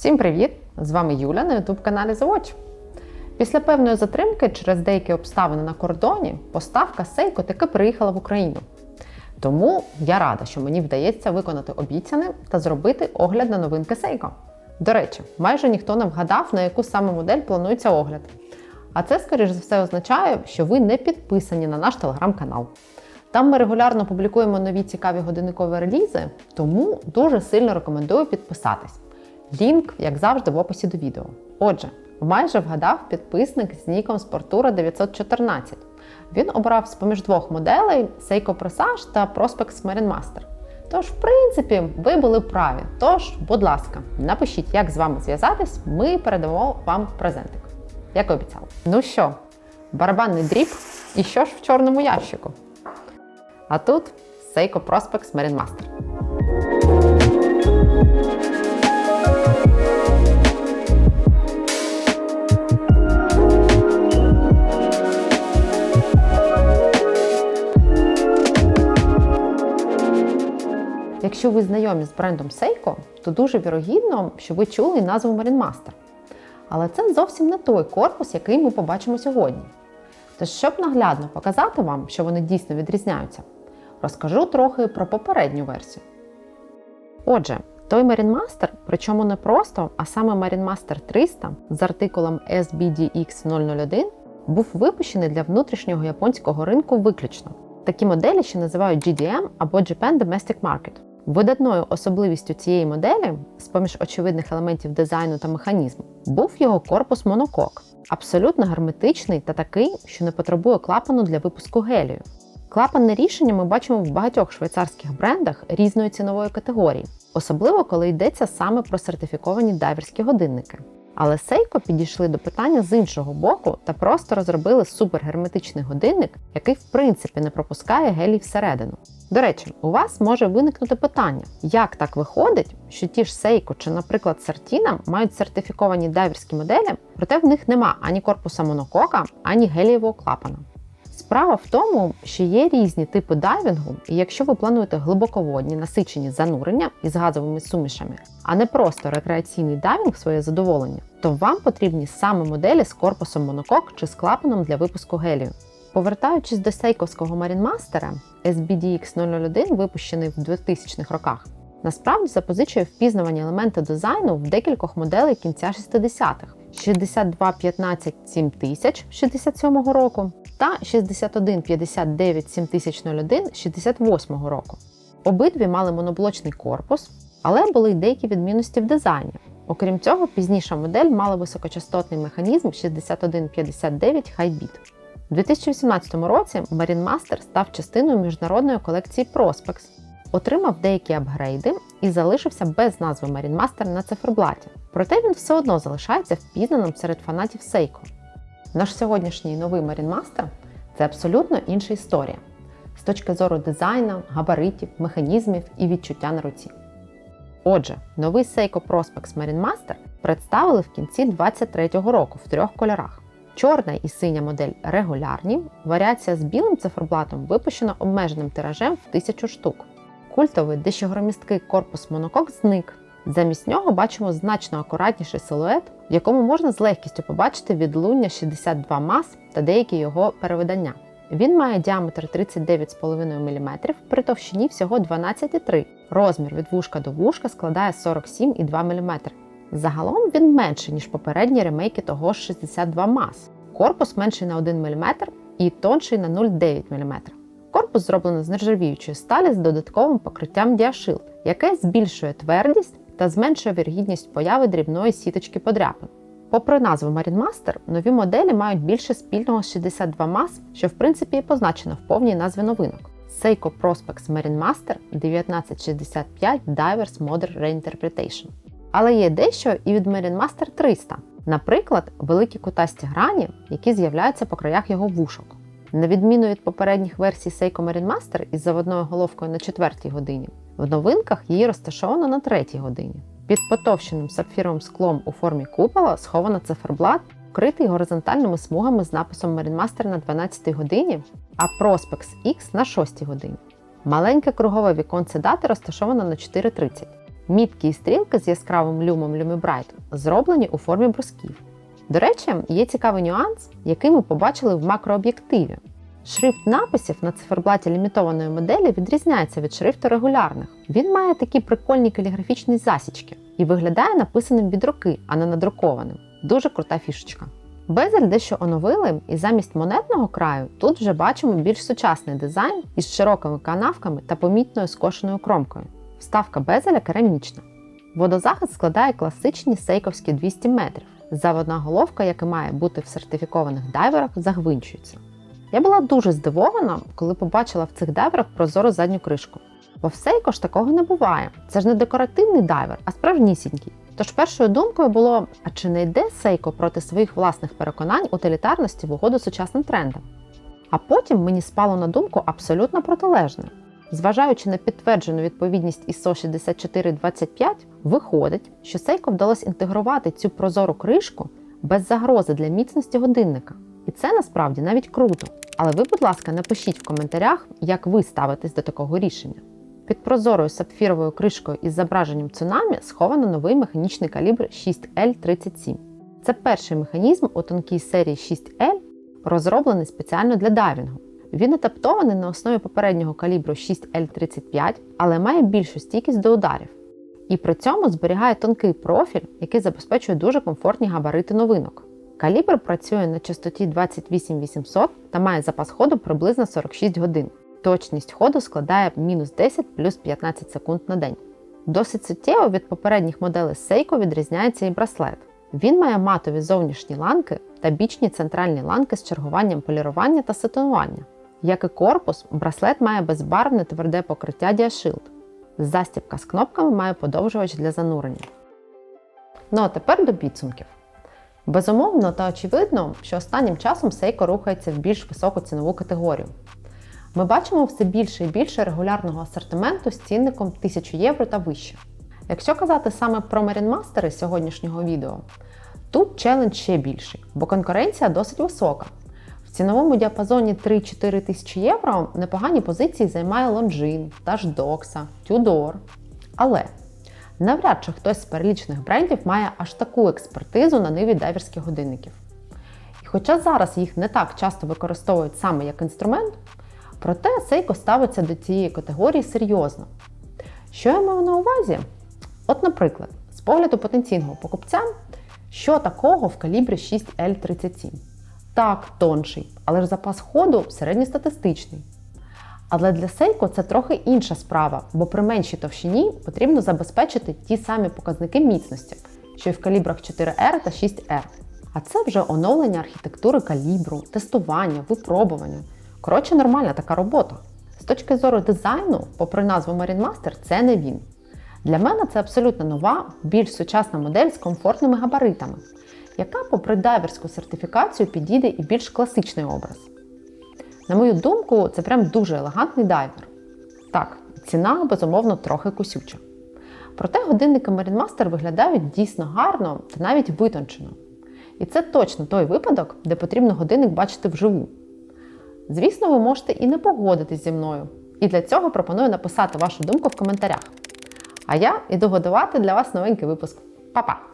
Всім привіт! З вами Юля на youtube каналі The Watch. Після певної затримки через деякі обставини на кордоні поставка Seiko таки приїхала в Україну. Тому я рада, що мені вдається виконати обіцяне та зробити огляд на новинки Seiko. До речі, майже ніхто не вгадав, на яку саме модель планується огляд. А це, скоріш за все, означає, що ви не підписані на наш телеграм-канал. Там ми регулярно публікуємо нові цікаві годинникові релізи, тому дуже сильно рекомендую підписатись. Лінк, як завжди, в описі до відео. Отже, майже вгадав підписник з ніком Спортура 914. Він обрав з поміж двох моделей Seiko Presage та Prospex Marine Master. Тож, в принципі, ви були праві. Тож, будь ласка, напишіть, як з вами зв'язатись, ми передамо вам презентик. Як і обіцяла. Ну що, барабанний дріб, і що ж в чорному ящику? А тут Seiko Prospex Marine Master. Якщо ви знайомі з брендом Seiko, то дуже вірогідно, що ви чули назву Marine Master. Але це зовсім не той корпус, який ми побачимо сьогодні. Тож, щоб наглядно показати вам, що вони дійсно відрізняються, розкажу трохи про попередню версію. Отже, той Marine причому не просто, а саме Marine Master 300 з артикулом SBDX001, був випущений для внутрішнього японського ринку виключно. Такі моделі ще називають GDM або Japan Domestic Market. Видатною особливістю цієї моделі, з поміж очевидних елементів дизайну та механізму, був його корпус монокок, абсолютно герметичний та такий, що не потребує клапану для випуску гелію. Клапанне рішення ми бачимо в багатьох швейцарських брендах різної цінової категорії, особливо коли йдеться саме про сертифіковані дайверські годинники. Але Seiko підійшли до питання з іншого боку та просто розробили супергерметичний годинник, який в принципі не пропускає гелій всередину. До речі, у вас може виникнути питання, як так виходить, що ті ж Seiko чи, наприклад, Certina мають сертифіковані дайверські моделі, проте в них нема ані корпуса монокока, ані гелієвого клапана. Справа в тому, що є різні типи дайвінгу, і якщо ви плануєте глибоководні насичені занурення із газовими сумішами, а не просто рекреаційний дайвінг своє задоволення, то вам потрібні саме моделі з корпусом монокок чи з клапаном для випуску гелію. Повертаючись до сейковського марінмастера, SBDX001, випущений в 2000-х роках, насправді запозичує впізнавані елементи дизайну в декількох моделей кінця 60-х 6215 7000 67 року та 6159 7001 68 року. Обидві мали моноблочний корпус, але були й деякі відмінності в дизайні. Окрім цього, пізніша модель мала високочастотний механізм 6159 High-Beat. У 2018 році Marine Master став частиною міжнародної колекції Prospex, отримав деякі апгрейди і залишився без назви Marine Master на циферблаті. Проте він все одно залишається впізнаним серед фанатів Seiko. Наш сьогоднішній новий Marine це абсолютно інша історія з точки зору дизайну, габаритів, механізмів і відчуття на руці. Отже, новий Seiko Prospex Marine Master представили в кінці 2023 року в трьох кольорах. Чорна і синя модель регулярні, варіація з білим циферблатом випущена обмеженим тиражем в 1000 штук. Культовий дещо громісткий корпус монокок зник. Замість нього бачимо значно акуратніший силует, в якому можна з легкістю побачити відлуння 62 мас та деякі його перевидання. Він має діаметр 39,5 мм при товщині всього 12,3 Розмір від вушка до вушка складає 47,2 мм. Загалом він менший, ніж попередні ремейки того ж 62 мас. Корпус менший на 1 мм і тонший на 0,9 мм. Корпус зроблено з нержавіючої сталі з додатковим покриттям Діашилд, яке збільшує твердість та зменшує вірогідність появи дрібної сіточки подряпин. Попри назву MarineMaster, нові моделі мають більше спільного з 62 мас, що в принципі і позначено в повній назві новинок. Seiko Prospex Marine Master 1965 Divers Modern Reinterpretation. Але є дещо і від Marine Master 300, наприклад, великі кутасті грані, які з'являються по краях його вушок. На відміну від попередніх версій Seiko Marine Master із заводною головкою на 4 годині, в новинках її розташовано на 3 годині. Під потовщеним сапфіровим склом у формі купола сховано циферблат, вкритий горизонтальними смугами з написом Marinemaster на 12 годині, а Prospex X на 6 годині. Маленьке кругове віконце дати розташовано на 4.30. Мітки і стрілки з яскравим люмом LumiBright зроблені у формі брусків. До речі, є цікавий нюанс, який ми побачили в макрооб'єктиві. Шрифт написів на циферблаті лімітованої моделі відрізняється від шрифту регулярних. Він має такі прикольні каліграфічні засічки і виглядає написаним від руки, а не надрукованим. Дуже крута фішечка. Безель дещо оновили, і замість монетного краю тут вже бачимо більш сучасний дизайн із широкими канавками та помітною скошеною кромкою. Вставка безеля керамічна. Водозахист складає класичні сейковські 200 метрів. Заводна головка, яка має бути в сертифікованих дайверах, загвинчується. Я була дуже здивована, коли побачила в цих дайверах прозору задню кришку. Бо в Seiko ж такого не буває. Це ж не декоративний дайвер, а справжнісінький. Тож першою думкою було: а чи не йде Seiko проти своїх власних переконань утилітарності в угоду сучасним трендам? А потім мені спало на думку абсолютно протилежне. Зважаючи на підтверджену відповідність ISO 6425, виходить, що Seiko вдалося інтегрувати цю прозору кришку без загрози для міцності годинника. І це насправді навіть круто. Але ви, будь ласка, напишіть в коментарях, як ви ставитесь до такого рішення. Під прозорою сапфіровою кришкою із зображенням цунамі сховано новий механічний калібр 6L37. Це перший механізм у тонкій серії 6L, розроблений спеціально для дайвінгу. Він адаптований на основі попереднього калібру 6L35, але має більшу стійкість до ударів. І при цьому зберігає тонкий профіль, який забезпечує дуже комфортні габарити новинок. Калібр працює на частоті 28800 та має запас ходу приблизно 46 годин. Точність ходу складає мінус 10 плюс 15 секунд на день. Досить суттєво від попередніх моделей Seiko відрізняється і браслет. Він має матові зовнішні ланки та бічні центральні ланки з чергуванням полірування та сатинування. Як і корпус, браслет має безбарвне тверде покриття Diashield. Застібка з кнопками має подовжувач для занурення. Ну а тепер до підсумків. Безумовно та очевидно, що останнім часом Seiko рухається в більш високу цінову категорію. Ми бачимо все більше і більше регулярного асортименту з цінником 1000 євро та вище. Якщо казати саме про Marine сьогоднішнього відео, тут челендж ще більший, бо конкуренція досить висока. В ціновому діапазоні 3-4 тисячі євро непогані позиції займає Longines, Doxa, Tudor. Але навряд чи хтось з перелічених брендів має аж таку експертизу на ниві дайверських годинників. І хоча зараз їх не так часто використовують саме як інструмент, проте Seiko ставиться до цієї категорії серйозно. Що я маю на увазі? От, наприклад, з погляду потенційного покупця, що такого в калібрі 6L37? Так, тонший, але ж запас ходу середньостатистичний. Але для Seiko це трохи інша справа, бо при меншій товщині потрібно забезпечити ті самі показники міцності, що й в калібрах 4R та 6R. А це вже оновлення архітектури калібру, тестування, випробування. Коротше, нормальна така робота. З точки зору дизайну, попри назву Marine Master, це не він. Для мене це абсолютно нова, більш сучасна модель з комфортними габаритами, яка, попри дайверську сертифікацію, підійде і більш класичний образ. На мою думку, це прям дуже елегантний дайвер. Так, ціна, безумовно, трохи кусюча. Проте годинники Marine виглядають дійсно гарно та навіть витончено. І це точно той випадок, де потрібно годинник бачити вживу. Звісно, ви можете і не погодитись зі мною. І для цього пропоную написати вашу думку в коментарях. А я іду готувати для вас новенький випуск. Па-па!